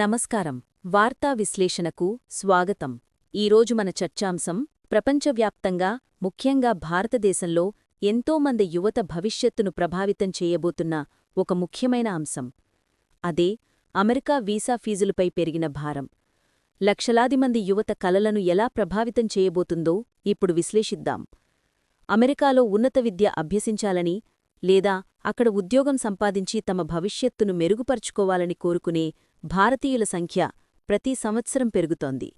నమస్కారం. వార్తా విశ్లేషణకు స్వాగతం. ఈరోజు మన చర్చాంశం ప్రపంచవ్యాప్తంగా ముఖ్యంగా భారతదేశంలో ఎంతోమంది యువత భవిష్యత్తును ప్రభావితం చేయబోతున్న ఒక ముఖ్యమైన అంశం. అదే అమెరికా వీసా ఫీజులపై పెరిగిన భారం. లక్షలాది మంది యువత కలలను ఎలా ప్రభావితం చేయబోతుందో ఇప్పుడు విశ్లేషిద్దాం. అమెరికాలో ఉన్నత విద్య అభ్యసించాలని లేదా అక్కడ ఉద్యోగం సంపాదించి తమ భవిష్యత్తును మెరుగుపరుచుకోవాలని కోరుకునే భారతీయుల సంఖ్య ప్రతి సంవత్సరం పెరుగుతోంది.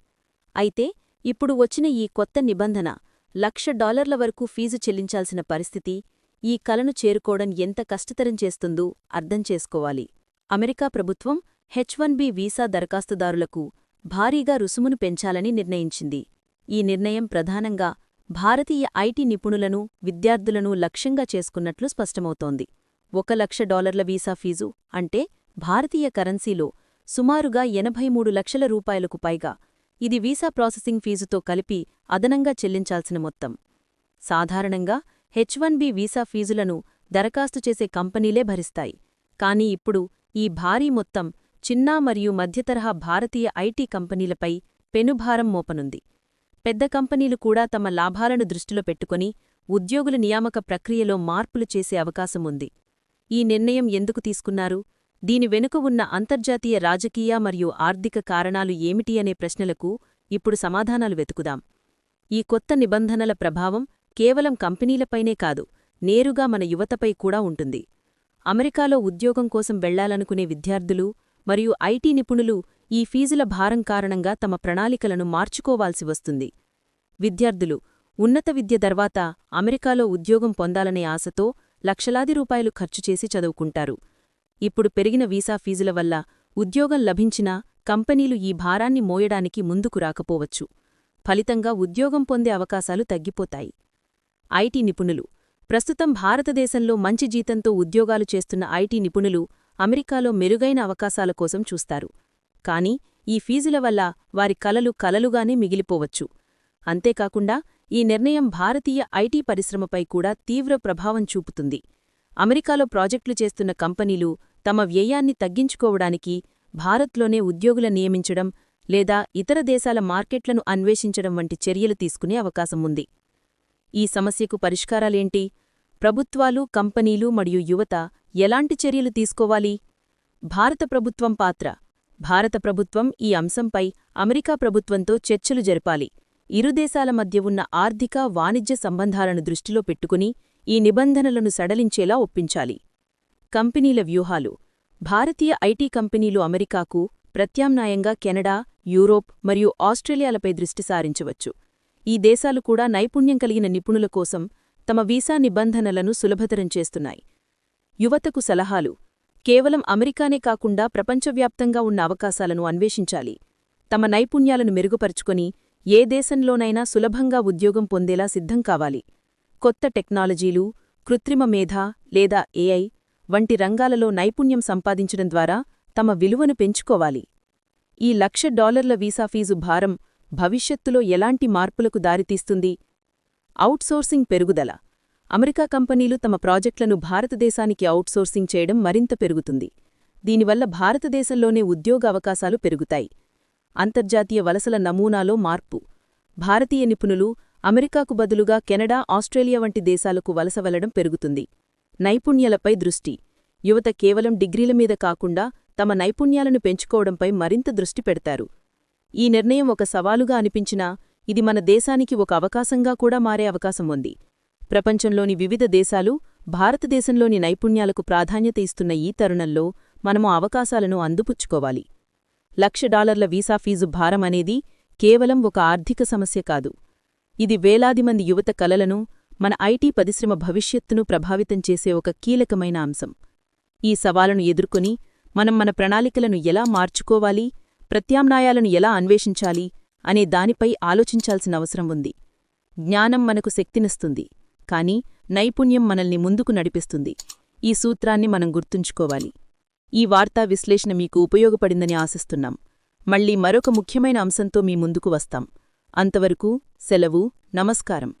అయితే ఇప్పుడు వచ్చిన ఈ కొత్త నిబంధన లక్ష డాలర్ల వరకు ఫీజు చెల్లించాల్సిన పరిస్థితి ఈ కలను చేరుకోవడం ఎంత కష్టతరం చేస్తుందో అర్థం చేసుకోవాలి. అమెరికా ప్రభుత్వం హెచ్ వన్ బి వీసా దరఖాస్తుదారులకు భారీగా రుసుమును పెంచాలని నిర్ణయించింది. ఈ నిర్ణయం ప్రధానంగా భారతీయ ఐటీ నిపుణులను విద్యార్థులను లక్ష్యంగా చేసుకున్నట్లు స్పష్టమవుతోంది. ఒక లక్ష డాలర్ల వీసా ఫీజు అంటే భారతీయ కరెన్సీలో సుమారుగా ఎనభై మూడు లక్షల రూపాయలకు పైగా. ఇది వీసా ప్రాసెసింగ్ ఫీజుతో కలిపి అదనంగా చెల్లించాల్సిన మొత్తం. సాధారణంగా హెచ్ వన్ బి వీసా ఫీజులను దరఖాస్తు చేసే కంపెనీలే భరిస్తాయి. కానీ ఇప్పుడు ఈ భారీ మొత్తం చిన్న మరియు మధ్యతరహా భారతీయ ఐటీ కంపెనీలపై పెనుభారం మోపనుంది. పెద్ద కంపెనీలు కూడా తమ లాభాలను దృష్టిలో పెట్టుకుని ఉద్యోగుల నియామక ప్రక్రియలో మార్పులు చేసే అవకాశముంది ఈ నిర్ణయం ఎందుకు తీసుకున్నారు? దీని వెనుక ఉన్న అంతర్జాతీయ రాజకీయ మరియు ఆర్థిక కారణాలు ఏమిటి అనే ప్రశ్నలకు ఇప్పుడు సమాధానాలు వెతుకుదాం. ఈ కొత్త నిబంధనల ప్రభావం కేవలం కంపెనీలపైనే కాదు నేరుగా మన యువతపై కూడా ఉంటుంది. అమెరికాలో ఉద్యోగం కోసం వెళ్ళాలనుకునే విద్యార్థులు మరియు ఐటీ నిపుణులు ఈ ఫీజుల భారం కారణంగా తమ ప్రణాళికలను మార్చుకోవాల్సి వస్తుంది. విద్యార్థులు ఉన్నత విద్య తర్వాత అమెరికాలో ఉద్యోగం పొందాలనే ఆశతో లక్షలాది రూపాయలు ఖర్చు చేసి చదువుకుంటారు. ఇప్పుడు పెరిగిన వీసా ఫీజుల వల్ల ఉద్యోగం లభించినా కంపెనీలు ఈ భారాన్ని మోయడానికి ముందుకు రాకపోవచ్చు. ఫలితంగా ఉద్యోగం పొందే అవకాశాలు తగ్గిపోతాయి. ఐటీ నిపుణులు ప్రస్తుతం భారతదేశంలో మంచి జీతంతో ఉద్యోగాలు చేస్తున్న ఐటీ నిపుణులు అమెరికాలో మెరుగైన అవకాశాల కోసం చూస్తారు. కాని ఈ ఫీజుల వల్ల వారి కలలు కలలుగానే మిగిలిపోవచ్చు. అంతేకాకుండా ఈ నిర్ణయం భారతీయ ఐటీ పరిశ్రమపై కూడా తీవ్ర ప్రభావం చూపుతుంది. అమెరికాలో ప్రాజెక్టులు చేస్తున్న కంపెనీలు తమ వ్యయాన్ని తగ్గించుకోవడానికి భారత్లోనే ఉద్యోగుల నియమించడం లేదా ఇతర దేశాల మార్కెట్లను అన్వేషించడం వంటి చర్యలు తీసుకునే అవకాశముంది ఈ సమస్యకు పరిష్కారాలేంటి? ప్రభుత్వాలు కంపెనీలు మరియు యువత ఎలాంటి చర్యలు తీసుకోవాలి? భారత ప్రభుత్వం పాత్ర. భారత ప్రభుత్వం ఈ అంశంపై అమెరికా ప్రభుత్వంతో చర్చలు జరపాలి. ఇరు దేశాల మధ్య ఉన్న ఆర్థిక వాణిజ్య సంబంధాలను దృష్టిలో పెట్టుకుని ఈ నిబంధనలను సడలించేలా ఒప్పించాలి. కంపెనీల వ్యూహాలు. భారతీయ ఐటీ కంపెనీలు అమెరికాకు ప్రత్యామ్నాయంగా కెనడా యూరోప్ మరియు ఆస్ట్రేలియాలపై దృష్టి సారించవచ్చు. ఈ దేశాలు కూడా నైపుణ్యం కలిగిన నిపుణుల కోసం తమ వీసా నిబంధనలను సులభతరం చేస్తున్నాయి. యువతకు సలహాలు. కేవలం అమెరికానే కాకుండా ప్రపంచవ్యాప్తంగా ఉన్న అవకాశాలను అన్వేషించాలి. తమ నైపుణ్యాలను మెరుగుపరుచుకొని ఏ దేశంలోనైనా సులభంగా ఉద్యోగం పొందేలా సిద్ధం కావాలి. కొత్త టెక్నాలజీలు కృత్రిమ మేధ లేదా ఏఐ వంటి రంగాలలో నైపుణ్యం సంపాదించడం ద్వారా తమ విలువను పెంచుకోవాలి. ఈ లక్ష డాలర్ల వీసా ఫీజు భారం భవిష్యత్తులో ఎలాంటి మార్పులకు దారితీస్తుంది? ఔట్సోర్సింగ్ పెరుగుదల. అమెరికా కంపెనీలు తమ ప్రాజెక్టులను భారతదేశానికి ఔట్సోర్సింగ్ చేయడం మరింత పెరుగుతుంది. దీనివల్ల భారతదేశంలోనే ఉద్యోగ అవకాశాలు పెరుగుతాయి. అంతర్జాతీయ వలసల నమూనాలో మార్పు. భారతీయ నిపుణులు అమెరికాకు బదులుగా కెనడా ఆస్ట్రేలియా వంటి దేశాలకు వలస వెళ్ళడం పెరుగుతుంది. నైపుణ్యాలపై దృష్టి. యువత కేవలం డిగ్రీల మీద కాకుండా తమ నైపుణ్యాలను పెంచుకోవడంపై మరింత దృష్టి పెడతారు. ఈ నిర్ణయం ఒక సవాలుగా అనిపించినా ఇది మన దేశానికి ఒక అవకాశంగా కూడా మారే అవకాశం ఉంది. ప్రపంచంలోని వివిధ దేశాలు భారతదేశంలోని నైపుణ్యాలకు ప్రాధాన్యత ఇస్తున్న ఈ తరుణంలో మనము అవకాశాలను అందుపుచ్చుకోవాలి. లక్ష డాలర్ల వీసా ఫీజు భారం అనేది కేవలం ఒక ఆర్థిక సమస్య కాదు. ఇది వేలాది మంది యువత కలలను మన ఐటీ పరిశ్రమ భవిష్యత్తును ప్రభావితం చేసే ఒక కీలకమైన అంశం. ఈ సవాలను ఎదుర్కొని మనం మన ప్రణాళికలను ఎలా మార్చుకోవాలి ప్రత్యామ్నాయాలను ఎలా అన్వేషించాలి అనే దానిపై ఆలోచించాల్సిన అవసరం ఉంది. జ్ఞానం మనకు శక్తినిస్తుంది. కాని నైపుణ్యం మనల్ని ముందుకు నడిపిస్తుంది. ఈ సూత్రాన్ని మనం గుర్తుంచుకోవాలి. ఈ వార్తా విశ్లేషణ మీకు ఉపయోగపడిందని ఆశిస్తున్నాం. మళ్ళీ మరొక ముఖ్యమైన అంశంతో మీ ముందుకు వస్తాం. అంతవరకు సెలవు నమస్కారం.